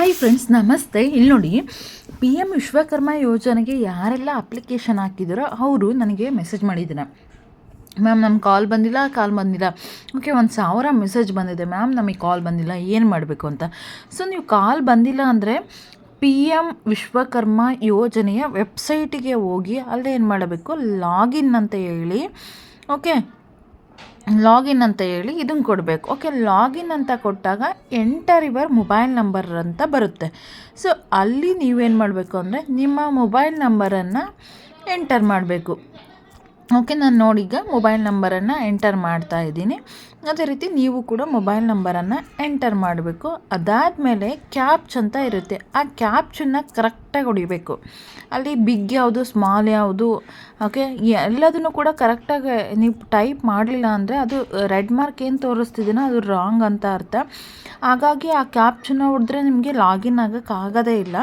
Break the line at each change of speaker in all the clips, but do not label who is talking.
Hi friends ನಮಸ್ತೆ. ಇಲ್ಲಿ ನೋಡಿ ಪಿ ಎಂ ವಿಶ್ವಕರ್ಮ ಯೋಜನೆಗೆ ಯಾರೆಲ್ಲ ಅಪ್ಲಿಕೇಶನ್ ಹಾಕಿದಾರೋ ಅವರು ನನಗೆ ಮೆಸೇಜ್ ಮಾಡಿದ್ದಾರೆ. ಮ್ಯಾಮ್ ನಮ್ಮ ಕಾಲ್ ಬಂದಿಲ್ಲ ಕಾಲ್ ಬಂದಿಲ್ಲ. ಓಕೆ ಒಂದು ಸಾವಿರ ಮೆಸೇಜ್ ಬಂದಿದೆ. ಮ್ಯಾಮ್ ನಮಗೆ ಕಾಲ್ ಬಂದಿಲ್ಲ. ಏನು ಮಾಡಬೇಕು ಅಂತ? ಸೊ ನೀವು ಕಾಲ್ ಬಂದಿಲ್ಲ ಅಂದರೆ ಪಿ ಎಂ ವಿಶ್ವಕರ್ಮ ಯೋಜನೆಯ ವೆಬ್ಸೈಟಿಗೆ ಹೋಗಿ ಅಲ್ಲಿ ಏನು ಮಾಡಬೇಕು? ಲಾಗಿನ್ ಅಂತ ಹೇಳಿ ಓಕೆ ಲಾಗಿನ್ ಅಂತ ಹೇಳಿ ಇದನ್ನು ಕೊಡಬೇಕು. ಓಕೆ ಲಾಗಿನ್ ಅಂತ ಕೊಟ್ಟಾಗ ಎಂಟರ್ ಯುವರ್ ಮೊಬೈಲ್ ನಂಬರ್ ಅಂತ ಬರುತ್ತೆ. ಸೊ ಅಲ್ಲಿ ನೀವೇನು ಮಾಡಬೇಕು ಅಂದರೆ ನಿಮ್ಮ ಮೊಬೈಲ್ ನಂಬರನ್ನು ಎಂಟರ್ ಮಾಡಬೇಕು. ಓಕೆ ನಾನು ನೋಡಿ ಈಗ ಮೊಬೈಲ್ ನಂಬರನ್ನು ಎಂಟರ್ ಮಾಡ್ತಾ ಇದ್ದೀನಿ. ಅದೇ ರೀತಿ ನೀವು ಕೂಡ ಮೊಬೈಲ್ ನಂಬರನ್ನು ಎಂಟರ್ ಮಾಡಬೇಕು. ಅದಾದಮೇಲೆ ಕ್ಯಾಪ್ಚ್ ಅಂತ ಇರುತ್ತೆ. ಆ ಕ್ಯಾಪ್ಚನ್ನ ಕರೆಕ್ಟಾಗಿ ಹೊಡಿಬೇಕು. ಅಲ್ಲಿ ಬಿಗ್ ಯಾವುದು ಸ್ಮಾಲ್ ಯಾವುದು ಓಕೆ ಎಲ್ಲದನ್ನು ಕೂಡ ಕರೆಕ್ಟಾಗಿ ನೀವು ಟೈಪ್ ಮಾಡಲಿಲ್ಲ ಅಂದರೆ ಅದು ರೆಡ್ ಮಾರ್ಕ್ ಏನು ತೋರಿಸ್ತಿದ್ದೀನೋ ಅದು ರಾಂಗ್ ಅಂತ ಅರ್ಥ. ಹಾಗಾಗಿ ಆ ಕ್ಯಾಪ್ಚನ್ನು ಹೊಡೆದ್ರೆ ನಿಮಗೆ ಲಾಗಿನ್ ಆಗೋಕ್ಕಾಗೋದೇ ಇಲ್ಲ.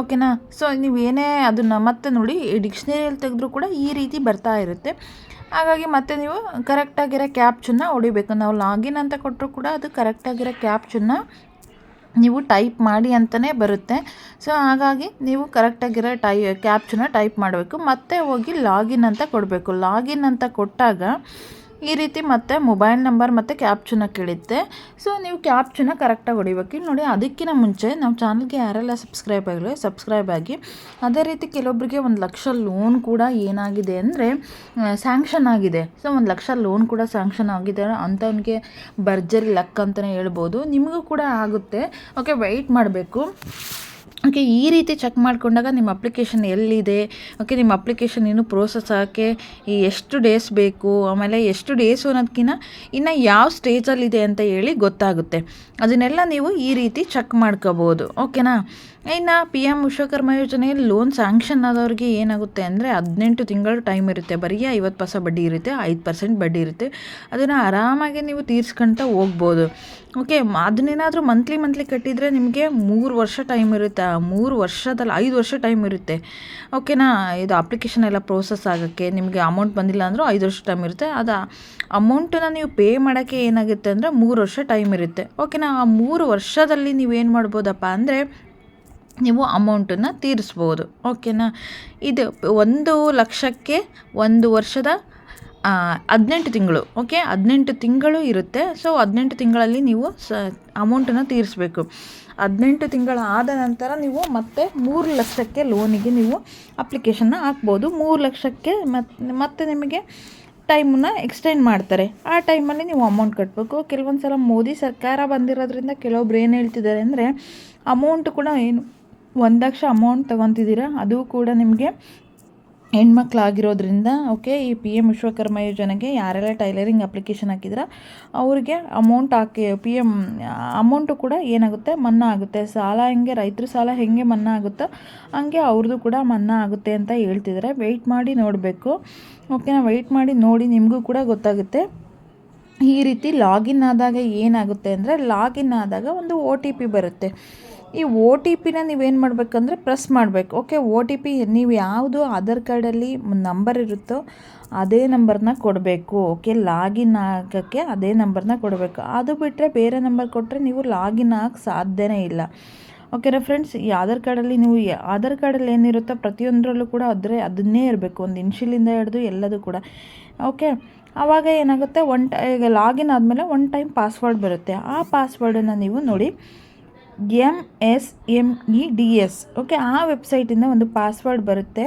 ಓಕೆನಾ ಸೊ ನೀವು ಏನೇ ಅದನ್ನು ಮತ್ತೆ ನೋಡಿ ಡಿಕ್ಷನರಿಯಲ್ಲಿ ತೆಗೆದ್ರೂ ಕೂಡ ಈ ರೀತಿ ಬರ್ತಾ ಇರುತ್ತೆ. ಹಾಗಾಗಿ ಮತ್ತೆ ನೀವು ಕರೆಕ್ಟಾಗಿರೋ ಕ್ಯಾಪ್ಚನ್ನ ಹೊಡಿಬೇಕು. ನಾವು ಲಾಗಿನ್ ಅಂತ ಕೊಟ್ಟರು ಕೂಡ ಅದು ಕರೆಕ್ಟಾಗಿರೋ ಕ್ಯಾಪ್ಚನ್ನ ನೀವು ಟೈಪ್ ಮಾಡಿ ಅಂತಲೇ ಬರುತ್ತೆ. ಸೊ ಹಾಗಾಗಿ ನೀವು ಕರೆಕ್ಟಾಗಿರೋ ಟೈ ಕ್ಯಾಪ್ಚನ್ನ ಟೈಪ್ ಮಾಡಬೇಕು. ಮತ್ತೆ ಹೋಗಿ ಲಾಗಿನ್ ಅಂತ ಕೊಡಬೇಕು. ಲಾಗಿನ್ ಅಂತ ಕೊಟ್ಟಾಗ ಈ ರೀತಿ ಮತ್ತೆ ಮೊಬೈಲ್ ನಂಬರ್ ಮತ್ತು ಕ್ಯಾಪ್ಚನ್ನ ಕೇಳುತ್ತೆ ಸೊ ನೀವು ಕ್ಯಾಪ್ಚನ್ನ ಕರೆಕ್ಟಾಗಿ ಹೊಡಿಬೇಕು ಇಲ್ಲಿ ನೋಡಿ, ಅದಕ್ಕಿಂತ ಮುಂಚೆ ನಮ್ಮ ಚಾನಲ್ಗೆ ಯಾರೆಲ್ಲ ಸಬ್ಸ್ಕ್ರೈಬ್ ಆಗಲಿ ಸಬ್ಸ್ಕ್ರೈಬ್ ಆಗಿ. ಅದೇ ರೀತಿ ಕೆಲವೊಬ್ಬರಿಗೆ ಒಂದು ಲಕ್ಷ ಲೋನ್ ಕೂಡ ಏನಾಗಿದೆ ಅಂದರೆ ಸ್ಯಾಂಕ್ಷನ್ ಆಗಿದೆ. ಸೊ ಒಂದು ಲಕ್ಷ ಲೋನ್ ಕೂಡ ಸ್ಯಾಂಕ್ಷನ್ ಆಗಿದೆ ಅಂಥವ್ನಿಗೆ ಭರ್ಜರಿ ಲಕ್ ಅಂತಲೇ ಹೇಳ್ಬೋದು. ನಿಮಗೂ ಕೂಡ ಆಗುತ್ತೆ. ಓಕೆ ವೆಯ್ಟ್ ಮಾಡಬೇಕು. ಓಕೆ, ಈ ರೀತಿ ಚೆಕ್ ಮಾಡಿಕೊಂಡಾಗ ನಿಮ್ಮ ಅಪ್ಲಿಕೇಶನ್ ಎಲ್ಲಿದೆ? ಓಕೆ, ನಿಮ್ಮ ಅಪ್ಲಿಕೇಶನ್ ಏನು ಪ್ರೋಸೆಸ್ ಆಗೋಕ್ಕೆ ಎಷ್ಟು ಡೇಸ್ ಬೇಕು? ಆಮೇಲೆ ಎಷ್ಟು ಡೇಸು ಅನ್ನೋದಕ್ಕಿಂತ ಇನ್ನು ಯಾವ ಸ್ಟೇಜಲ್ಲಿದೆ ಅಂತ ಹೇಳಿ ಗೊತ್ತಾಗುತ್ತೆ. ಅದನ್ನೆಲ್ಲ ನೀವು ಈ ರೀತಿ ಚೆಕ್ ಮಾಡ್ಕೋಬೋದು. ಓಕೆನಾ? ಇನ್ನು ಪಿ ಎಂ ವಿಶ್ವಕರ್ಮ ಯೋಜನೆಯಲ್ಲಿ ಲೋನ್ ಸ್ಯಾಂಕ್ಷನ್ ಆದವ್ರಿಗೆ ಏನಾಗುತ್ತೆ ಅಂದರೆ ಹದಿನೆಂಟು ತಿಂಗಳು ಟೈಮ್ ಇರುತ್ತೆ. ಬರೀ ಐವತ್ತು ಪರ್ಸ ಬಡ್ಡಿ ಇರುತ್ತೆ, ಐದು ಪರ್ಸೆಂಟ್ ಬಡ್ಡಿ ಇರುತ್ತೆ. ಅದನ್ನು ಆರಾಮಾಗಿ ನೀವು ತೀರ್ಸ್ಕೊಳ್ತಾ ಹೋಗ್ಬೋದು. ಓಕೆ, ಅದನ್ನೇನಾದರೂ ಮಂತ್ಲಿ ಮಂತ್ಲಿ ಕಟ್ಟಿದರೆ ನಿಮಗೆ ಮೂರು ವರ್ಷ ಟೈಮ್ ಇರುತ್ತೆ. ಮೂರು ವರ್ಷದಲ್ಲಿ ಐದು ವರ್ಷ ಟೈಮ್ ಇರುತ್ತೆ. ಓಕೆನಾ ಇದು ಅಪ್ಲಿಕೇಶನ್ ಎಲ್ಲ ಪ್ರೋಸೆಸ್ ಆಗೋಕ್ಕೆ ನಿಮಗೆ ಅಮೌಂಟ್ ಬಂದಿಲ್ಲ ಅಂದರೂ ಐದು ವರ್ಷ ಟೈಮ್ ಇರುತ್ತೆ. ಅದು ಅಮೌಂಟನ್ನು ನೀವು ಪೇ ಮಾಡೋಕ್ಕೆ ಏನಾಗುತ್ತೆ ಅಂದರೆ ಮೂರು ವರ್ಷ ಟೈಮ್ ಇರುತ್ತೆ. ಓಕೆನಾ ಆ ಮೂರು ವರ್ಷದಲ್ಲಿ ನೀವೇನು ಮಾಡ್ಬೋದಪ್ಪ ಅಂದರೆ ನೀವು ಅಮೌಂಟನ್ನು ತೀರಿಸ್ಬೋದು. ಓಕೆನಾ ಇದು ಒಂದು ಲಕ್ಷಕ್ಕೆ ಒಂದು ವರ್ಷದ ಹದಿನೆಂಟು ತಿಂಗಳು ಓಕೆ ಹದಿನೆಂಟು ತಿಂಗಳು ಇರುತ್ತೆ. ಸೊ ಹದಿನೆಂಟು ತಿಂಗಳಲ್ಲಿ ನೀವು ಸ ಅಮೌಂಟನ್ನು ತೀರಿಸ್ಬೇಕು. ಹದಿನೆಂಟು ತಿಂಗಳು ಆದ ನಂತರ ನೀವು ಮತ್ತೆ ಮೂರು ಲಕ್ಷಕ್ಕೆ ಲೋನಿಗೆ ನೀವು ಅಪ್ಲಿಕೇಶನ್ನ ಹಾಕ್ಬೋದು. ಮೂರು ಲಕ್ಷಕ್ಕೆ ಮತ್ತು ಮತ್ತೆ ನಿಮಗೆ ಟೈಮನ್ನ ಎಕ್ಸ್ಟೆಂಡ್ ಮಾಡ್ತಾರೆ. ಆ ಟೈಮಲ್ಲಿ ನೀವು ಅಮೌಂಟ್ ಕಟ್ಟಬೇಕು ಕೆಲವೊಂದು ಸಲ ಮೋದಿ ಸರ್ಕಾರ ಬಂದಿರೋದ್ರಿಂದ ಕೆಲವೊಬ್ರು ಏನು ಹೇಳ್ತಿದ್ದಾರೆ ಅಂದರೆ ಅಮೌಂಟ್ ಕೂಡ ಏನು, ಒಂದು ಲಕ್ಷ ಅಮೌಂಟ್ ತೊಗೊತಿದ್ದೀರಾ, ಅದು ಕೂಡ ನಿಮಗೆ ಹೆಣ್ಮಕ್ಳಾಗಿರೋದ್ರಿಂದ ಓಕೆ ಈ ಪಿ ಎಂ ವಿಶ್ವಕರ್ಮ ಯೋಜನೆಗೆ ಯಾರೆಲ್ಲ ಟೈಲರಿಂಗ್ ಅಪ್ಲಿಕೇಶನ್ ಹಾಕಿದ್ರೆ, ಅವ್ರಿಗೆ ಅಮೌಂಟ್ ಹಾಕಿ ಪಿ ಎಂ ಅಮೌಂಟು ಕೂಡ ಏನಾಗುತ್ತೆ, ಮನ್ನಾ ಆಗುತ್ತೆ. ಸಾಲ ಹೆಂಗೆ, ರೈತರ ಸಾಲ ಹೆಂಗೆ ಮನ್ನಾ ಆಗುತ್ತೋ, ಹಂಗೆ ಅವ್ರದ್ದು ಕೂಡ ಮನ್ನಾ ಆಗುತ್ತೆ ಅಂತ ಹೇಳ್ತಿದ್ದಾರೆ ವೆಯ್ಟ್ ಮಾಡಿ ನೋಡಬೇಕು. ಓಕೆನಾ ವೆಯ್ಟ್ ಮಾಡಿ ನೋಡಿ, ನಿಮಗೂ ಕೂಡ ಗೊತ್ತಾಗುತ್ತೆ. ಈ ರೀತಿ ಲಾಗಿನ್ ಆದಾಗ ಏನಾಗುತ್ತೆ ಅಂದರೆ ಲಾಗಿನ್ ಆದಾಗ ಒಂದು ಒ ಟಿ ಪಿ ಬರುತ್ತೆ. ಈ ಒ ಟಿ ಪಿನ ನೀವೇನು ಮಾಡಬೇಕಂದ್ರೆ ಪ್ರೆಸ್ ಮಾಡಬೇಕು. ಓಕೆ ಒ ಟಿ ಪಿ ನೀವು ಯಾವುದು ಆಧಾರ್ ಕಾರ್ಡಲ್ಲಿ ನಂಬರ್ ಇರುತ್ತೋ ಅದೇ ನಂಬರ್ನ ಕೊಡಬೇಕು. ಓಕೆ ಲಾಗಿನ್ ಆಗೋಕ್ಕೆ ಅದೇ ನಂಬರ್ನ ಕೊಡಬೇಕು. ಅದು ಬಿಟ್ಟರೆ ಬೇರೆ ನಂಬರ್ ಕೊಟ್ಟರೆ ನೀವು ಲಾಗಿನ್ ಆಗಕ್ಕೆ ಸಾಧ್ಯನೇ ಇಲ್ಲ. ಓಕೆನಾ ಫ್ರೆಂಡ್ಸ್ ಈ ಆಧಾರ್ ಕಾರ್ಡಲ್ಲಿ ನೀವು ಆಧಾರ್ ಕಾರ್ಡಲ್ಲಿ ಏನಿರುತ್ತೋ ಪ್ರತಿಯೊಂದರಲ್ಲೂ ಕೂಡ ಅದರ ಅದನ್ನೇ ಇರಬೇಕು. ಒಂದು ಇನ್ಶಿಲಿಂದ ಹಿಡಿದು ಎಲ್ಲದು ಕೂಡ. ಓಕೆ ಆವಾಗ ಏನಾಗುತ್ತೆ? ಒನ್ ಟೈ ಈಗ ಲಾಗಿನ್ ಆದಮೇಲೆ ಒನ್ ಟೈಮ್ ಪಾಸ್ವರ್ಡ್ ಬರುತ್ತೆ. ಆ ಪಾಸ್ವರ್ಡನ್ನು ನೀವು ನೋಡಿ M S M E D S okay ಆ ವೆಬ್ಸೈಟಿಂದ ಒಂದು ಪಾಸ್ವರ್ಡ್ ಬರುತ್ತೆ.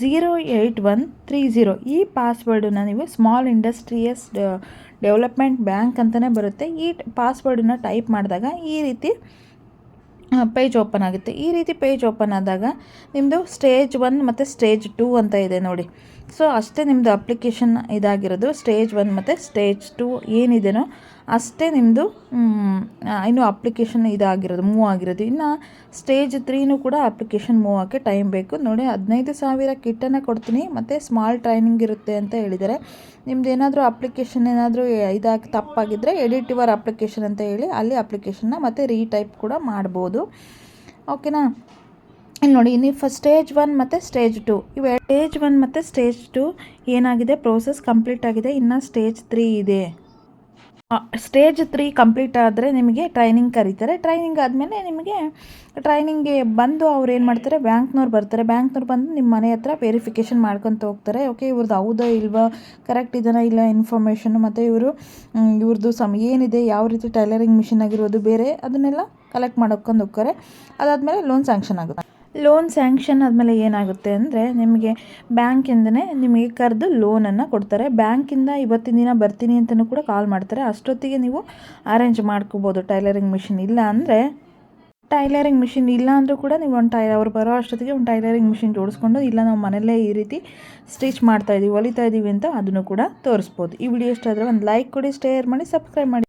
Zero eight one three zero ಈ ಪಾಸ್ವರ್ಡನ್ನ ನೀವು ಸ್ಮಾಲ್ ಇಂಡಸ್ಟ್ರಿಯಸ್ ಡೆವಲಪ್ಮೆಂಟ್ ಬ್ಯಾಂಕ್ ಅಂತಲೇ ಬರುತ್ತೆ. ಈ ಪಾಸ್ವರ್ಡನ್ನು ಟೈಪ್ ಮಾಡಿದಾಗ ಈ ರೀತಿ ಪೇಜ್ ಓಪನ್ ಆಗುತ್ತೆ. ಈ ರೀತಿ ಪೇಜ್ ಓಪನ್ ಆದಾಗ ನಿಮ್ಮದು ಸ್ಟೇಜ್ ಒನ್ ಮತ್ತು ಸ್ಟೇಜ್ ಟೂ ಅಂತ ಇದೆ ನೋಡಿ. ಸೊ ಅಷ್ಟೇ ನಿಮ್ಮದು ಅಪ್ಲಿಕೇಶನ್ ಇದಾಗಿರೋದು. ಸ್ಟೇಜ್ ಒನ್ ಮತ್ತು ಸ್ಟೇಜ್ ಟೂ ಏನಿದೆಯೋ ಅಷ್ಟೇ ನಿಮ್ಮದು ಇನ್ನು ಅಪ್ಲಿಕೇಶನ್ ಇದಾಗಿರೋದು ಮೂವ್ ಆಗಿರೋದು. ಇನ್ನು ಸ್ಟೇಜ್ ತ್ರೀನೂ ಕೂಡ ಅಪ್ಲಿಕೇಶನ್ ಮೂವ್ ಆಗೋಕ್ಕೆ ಟೈಮ್ ಬೇಕು. ನೋಡಿ, ಹದಿನೈದು ಸಾವಿರ ಕಿಟ್ಟನ್ನು ಕೊಡ್ತೀನಿ. ಮತ್ತು ಸ್ಮಾಲ್ ಟ್ರೈನಿಂಗ್ ಇರುತ್ತೆ ಅಂತ ಹೇಳಿದ್ದಾರೆ. ನಿಮ್ದು ಏನಾದರೂ ಅಪ್ಲಿಕೇಶನ್ ಏನಾದರೂ ಇದಾಗಿ ತಪ್ಪಾಗಿದ್ದರೆ ಎಡಿಟ್ ಯುವರ್ ಅಪ್ಲಿಕೇಶನ್ ಅಂತ ಹೇಳಿ ಅಲ್ಲಿ ಅಪ್ಲಿಕೇಶನ್ನ ಮತ್ತು ರೀಟೈಪ್ ಕೂಡ ಮಾಡ್ಬೋದು. ಓಕೆನಾ ಇಲ್ಲಿ ನೋಡಿ, ಇನ್ನು ಫಸ್ಟ್ ಸ್ಟೇಜ್ ಒನ್ ಮತ್ತು ಸ್ಟೇಜ್ ಟು ಇವೆ ಸ್ಟೇಜ್ ಒನ್ ಮತ್ತು ಸ್ಟೇಜ್ ಟು ಏನಾಗಿದೆ? ಪ್ರೋಸೆಸ್ ಕಂಪ್ಲೀಟ್ ಆಗಿದೆ. ಇನ್ನು ಸ್ಟೇಜ್ ತ್ರೀ ಇದೆ. ಸ್ಟೇಜ್ ತ್ರೀ ಕಂಪ್ಲೀಟ್ ಆದರೆ ನಿಮಗೆ ಟ್ರೈನಿಂಗ್ ಕರೀತಾರೆ. ಟ್ರೈನಿಂಗ್ ಆದಮೇಲೆ ನಿಮಗೆ ಟ್ರೈನಿಂಗ್ಗೆ ಬಂದು ಅವ್ರು ಏನು ಮಾಡ್ತಾರೆ, ಬ್ಯಾಂಕ್ನವ್ರು ಬರ್ತಾರೆ. ಬ್ಯಾಂಕ್ನವ್ರು ಬಂದು ನಿಮ್ಮ ಮನೆ ಹತ್ರ ವೆರಿಫಿಕೇಷನ್ ಮಾಡ್ಕೊತ ಹೋಗ್ತಾರೆ. ಓಕೆ ಇವ್ರದ್ದು ಹೌದೋ ಇಲ್ವಾ ಕರೆಕ್ಟ್ ಇದೆಯಾ ಇಲ್ಲ ಇನ್ಫಾರ್ಮೇಷನ್ ಮತ್ತು ಇವರು ಇವ್ರದ್ದು ಸಮ ಏನಿದೆ, ಯಾವ ರೀತಿ ಟೈಲರಿಂಗ್ ಮಿಷಿನ್ ಆಗಿರ್ಬೋದು ಬೇರೆ ಅದನ್ನೆಲ್ಲ ಕಲೆಕ್ಟ್ ಮಾಡ್ಕೊಂಡು ಹೋಗ್ತಾರೆ. ಅದಾದಮೇಲೆ ಲೋನ್ ಸ್ಯಾಂಕ್ಷನ್ ಆಗುತ್ತೆ. ಲೋನ್ ಸ್ಯಾಂಕ್ಷನ್ ಆದಮೇಲೆ ಏನಾಗುತ್ತೆ ಅಂದರೆ ನಿಮಗೆ ಬ್ಯಾಂಕಿಂದನೇ ನಿಮಗೆ ಕರೆದು ಲೋನನ್ನು ಕೊಡ್ತಾರೆ. ಬ್ಯಾಂಕಿಂದ ಇವತ್ತಿನ ದಿನ ಬರ್ತೀನಿ ಅಂತಲೂ ಕೂಡ ಕಾಲ್ ಮಾಡ್ತಾರೆ. ಅಷ್ಟೊತ್ತಿಗೆ ನೀವು ಅರೇಂಜ್ ಮಾಡ್ಕೋಬೋದು. ಟೈಲರಿಂಗ್ ಮಿಷಿನ್ ಇಲ್ಲ ಅಂದರೆ ಟೈಲರಿಂಗ್ ಮಿಷಿನ್ ಇಲ್ಲ ಅಂದರೂ ಕೂಡ ನೀವು ಒಂದು ಟೈ ಅವ್ರು ಬರೋ ಅಷ್ಟೊತ್ತಿಗೆ ಒಂದು ಟೈಲರಿಂಗ್ ಮಿಷಿನ್ ಜೋಡಿಸ್ಕೊಂಡು ಇಲ್ಲ ನಾವು ಮನೆಯಲ್ಲೇ ಈ ರೀತಿ ಸ್ಟಿಚ್ ಮಾಡ್ತಾ ಇದೀವಿ, ಹೊಲಿತಾ ಇದ್ದೀವಿ ಅಂತ ಅದನ್ನು ಕೂಡ ತೋರಿಸ್ಬೋದು. ಈ ವಿಡಿಯೋ ಇಷ್ಟ ಆದರೆ ಒಂದು ಲೈಕ್ ಕೊಡಿ ಶೇರ್ ಮಾಡಿ ಸಬ್ಸ್ಕ್ರೈಬ್ ಮಾಡಿ.